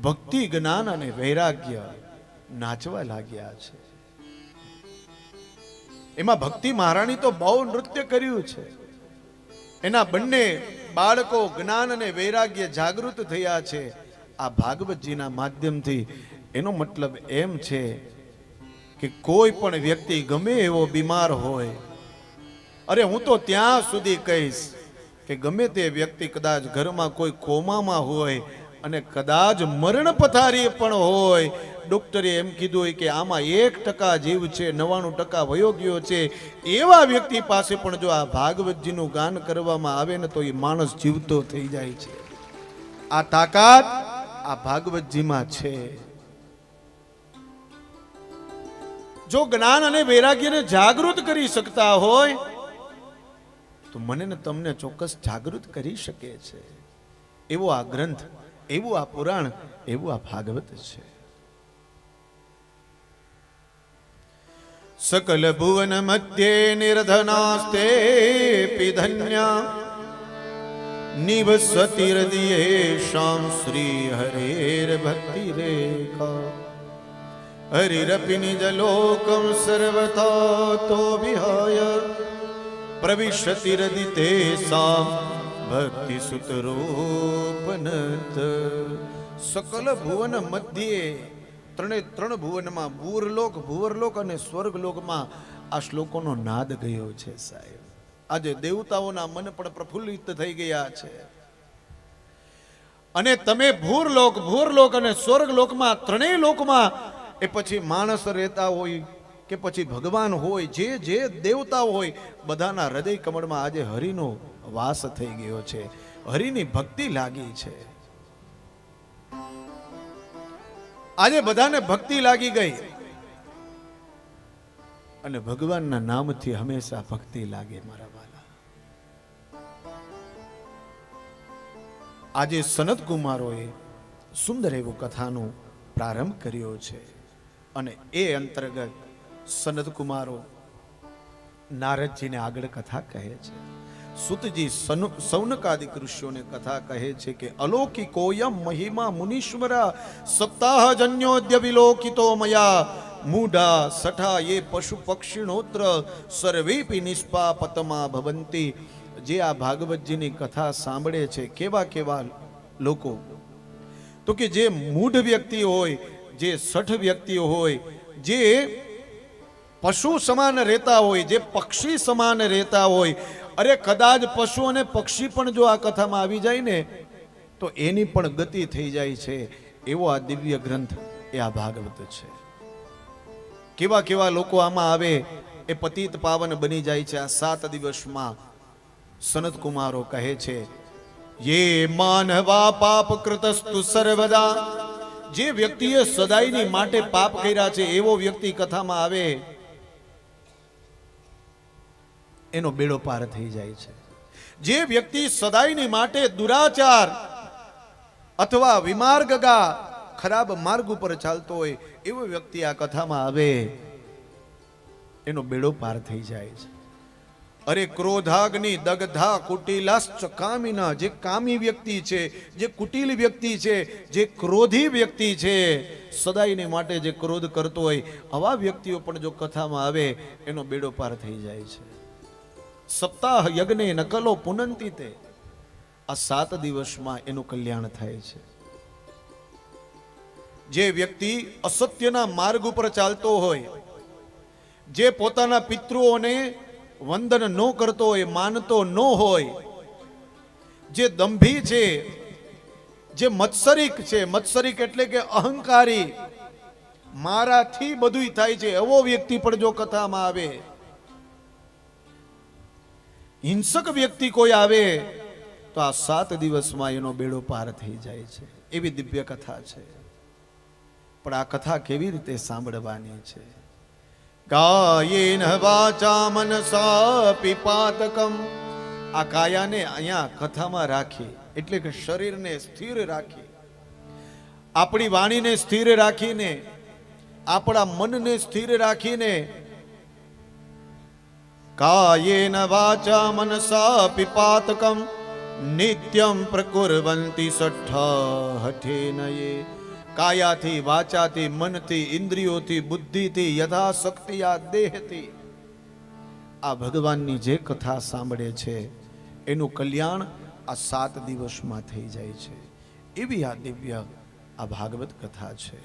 ભક્તિ, જ્ઞાન અને વૈરાગ્ય નાચવા લાગ્યા છે. એમાં ભક્તિ મહારાણી તો બહુ નૃત્ય કર્યું છે. એના બંને બાળકો જ્ઞાન અને વૈરાગ્ય જાગૃત થયા છે. આ ભાગવતજીના માધ્યમથી એનો મતલબ એમ છે કે કોઈ પણ વ્યક્તિ ગમે એવો બીમાર હોય, અરે હું તો ત્યાં સુધી કહીશ કે ગમે તે વ્યક્તિ કદાચ ઘરમાં કોઈ કોમામાં હોય અને કદાચ મરણ પથારી પણ હોય. ડોક્ટરે એમ કીધું હોય કે આમાં એક ટકા જીવ છે નવાણું ટકા વયો ગયો છે. એવા વ્યક્તિ પાસે પણ જો આ ભાગવતજીનું ગાન કરવામાં આવે ને તો એ માણસ જીવતો થઈ જાય છે. આ તાકાત આ ભાગવતજીમાં છે. જો જ્ઞાન અને વૈરાગ્યને જાગૃત કરી શકતા હોય, તો મને ને તમને ચોક્કસ જાગૃત કરી શકે છે. એવો આ ગ્રંથ એવું આ પુરાણ, એવું આ ભાગવત છે. સકલ ભુવન મધ્યે નિર્ધનાસ્તે પિધન્યા. નિવસતિ હૃદયેશામ શ્રી હરેર ભક્તિ રેખા હરિરપી નિજલોકમ સર્વથા ભક્તિ સુતરૂપનત સકલ ભુવન મધ્યે ત્રણે ત્રણ ભુવનમાં ભૂરલોક ભુવરલોક અને સ્વર્ગલોકમાં આ શ્લોકોનો નાદ ગયો છે સાહેબ. આજે દેવતાઓના મન પણ પ્રફુલ્લિત થઈ ગયા છે. અને તમે ભૂરલોક ભૂરલોક અને સ્વર્ગલોકમાં ત્રણેય લોકમાં એ પછી માણસ રહેતા હોય કે પછી ભગવાન હોય, જે જે દેવતા હોય, બધાના હૃદય કમળમાં આજે હરિનો વાસ થઈ ગયો છે. હરિની ભક્તિ લાગી છે. આજે બધાને ભક્તિ લાગી ગઈ. અને ભગવાનના નામથી હંમેશા ભક્તિ લાગે મારા વાલા. આજે સનત કુમારોએ સુંદર એવું કથાનો પ્રારંભ કર્યો છે. અને એ અંતર્ગત સનત કુમારો નારદજીને આગળ કથા કહે છે. સુતજી સનુ- સૌનકાદિક ઋષિઓને કથા કહે છે કે, અલૌકિકોયમ મહિમા મુનીશ્વરા, સપ્તાહજન્યોદ્ય વિલોકિતો મયા, મૂઢા સઠા એ પશુ પક્ષીણોત્ર સર્વેપી નિષ્પાપતમા ભવંતી. જે આ ભાગવતજીની કથા સાંભળે છે, કેવા કેવા લોકો? તો કે જે મૂઢ વ્યક્તિ હોય, જે સઠ વ્યક્તિ હોય, જે પશુ સમાન રહેતા હોય, જે પક્ષી સમાન રહેતા હોય અરે કદાચ પશુ અને પક્ષી પણ જો આ કથામાં આવી જાય ને, તો એની પણ ગતિ થઈ જાય છે. એવો આ દિવ્ય ગ્રંથ એ આ ભાગવત છે. કેવા કેવા લોકો આમાં આવે, એ પતિત પાવન બની જાય છે આ સાત દિવસમાં. સનત કુમારો કહે છે, યે માનવા પાપ કૃતસ્તુ સર્વદા. જે વ્યક્તિએ સદાયની માટે પાપ કર્યા છે, એવો વ્યક્તિ કથામાં આવે એનો બેડો પાર થઈ જાય છે. જે વ્યક્તિ સદાયની માટે દુરાચાર અથવા વિમાર્ગગા ખરાબ માર્ગ ઉપર ચાલતો હોય, એવો વ્યક્તિ આ કથામાં આવે, એનો બેડો પાર થઈ જાય છે. અરે ક્રોધાગ્નિ દગધા કુટિલાશ્ચ કામિના, જે કામી વ્યક્તિ છે, જે કુટિલ વ્યક્તિ છે, જે ક્રોધી વ્યક્તિ છે, સદાયની માટે જે ક્રોધ કરતો હોય, આવા વ્યક્તિઓ પણ જો કથામાં આવે, એનો બેડો પાર થઈ જાય છે. સપ્તાહ યજ્ઞે નકલો પુનંતી તે. આ સાત દિવસમાં એનું કલ્યાણ થાય છે. જે વ્યક્તિ અસત્યના માર્ગ ઉપર ચાલતો હોય, જે પોતાના પિતૃઓને વંદન ન કરતો હોય, માનતો ન હોય, જે દંભી છે, જે મત્સરિક છે, મત્સરિક એટલે કે અહંકારી, મારાથી બધું થાય છે, એવો વ્યક્તિ પણ જો કથામાં આવે હિંસક વ્યક્તિ કોઈ આવે, તો આ સાત દિવસમાં એનો બેડો પાર થઈ જાય છે. એવી દિવ્ય કથા છે. પણ આ કથા કેવી રીતે સાંભળવાની છે? કાયેન વાચા મનસા પિપાતકમ. આ કાયાને અહીંયા કથામાં રાખી, એટલે કે શરીરને સ્થિર રાખી. આપણી વાણીને સ્થિર રાખીને, આપણા મનને સ્થિર રાખીને કાયેન વાચા મનસા પિપાતકમ નિત્યમ પ્રકુર્વંતિ સઠ્ઠ હઠેનયે કાયાથી વાચાથી મનથી ઇન્દ્રિયોથી બુદ્ધિથી યથાશક્તિ આ દેહથી આ ભગવાનની જે કથા સાંભળે છે એનું કલ્યાણ આ સાત દિવસમાં થઈ જાય છે એવી આ દિવ્ય આ ભાગવત કથા છે